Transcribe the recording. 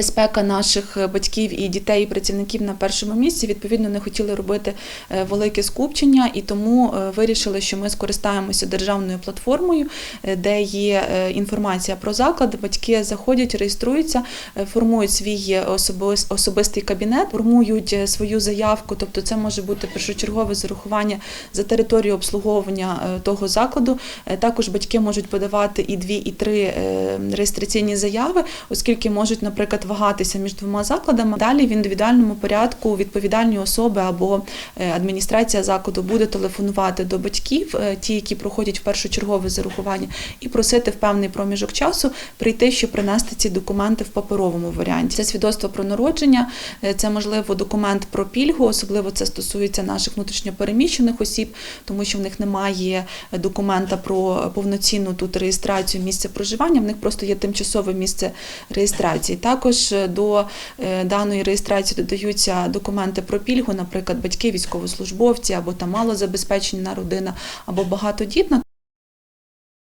Безпека наших батьків і дітей, і працівників на першому місці. Відповідно, не хотіли робити е, велике скупчення, і тому е, вирішили, що ми скористаємося державною платформою, е, де є е, інформація про заклад. Батьки заходять, реєструються, е, формують свій особистий кабінет, формують е, свою заявку. Тобто, це може бути першочергове зарахування за територію обслуговування е, того закладу. Е, Також батьки можуть подавати і дві, і три е, реєстраційні заяви, оскільки можуть, наприклад, вагатися між двома закладами. Далі в індивідуальному порядку відповідальні особи або е, адміністрація закладу буде телефонувати до батьків, е, ті, які проходять першочергове зарахування, і просити в певний проміжок часу прийти, щоб принести ці документи в паперовому варіанті. Це свідоцтво про народження, е, це можливо документ про пільгу, особливо це стосується наших внутрішньопереміщених осіб, тому що в них немає документа про повноцінну тут реєстрацію місця проживання. В них просто є тимчасове місце реєстрації. Також е, до е, даної реєстрації додаються документи про пільгу, наприклад, батьки військовослужбовці або там малозабезпечена родина, або багатодітна.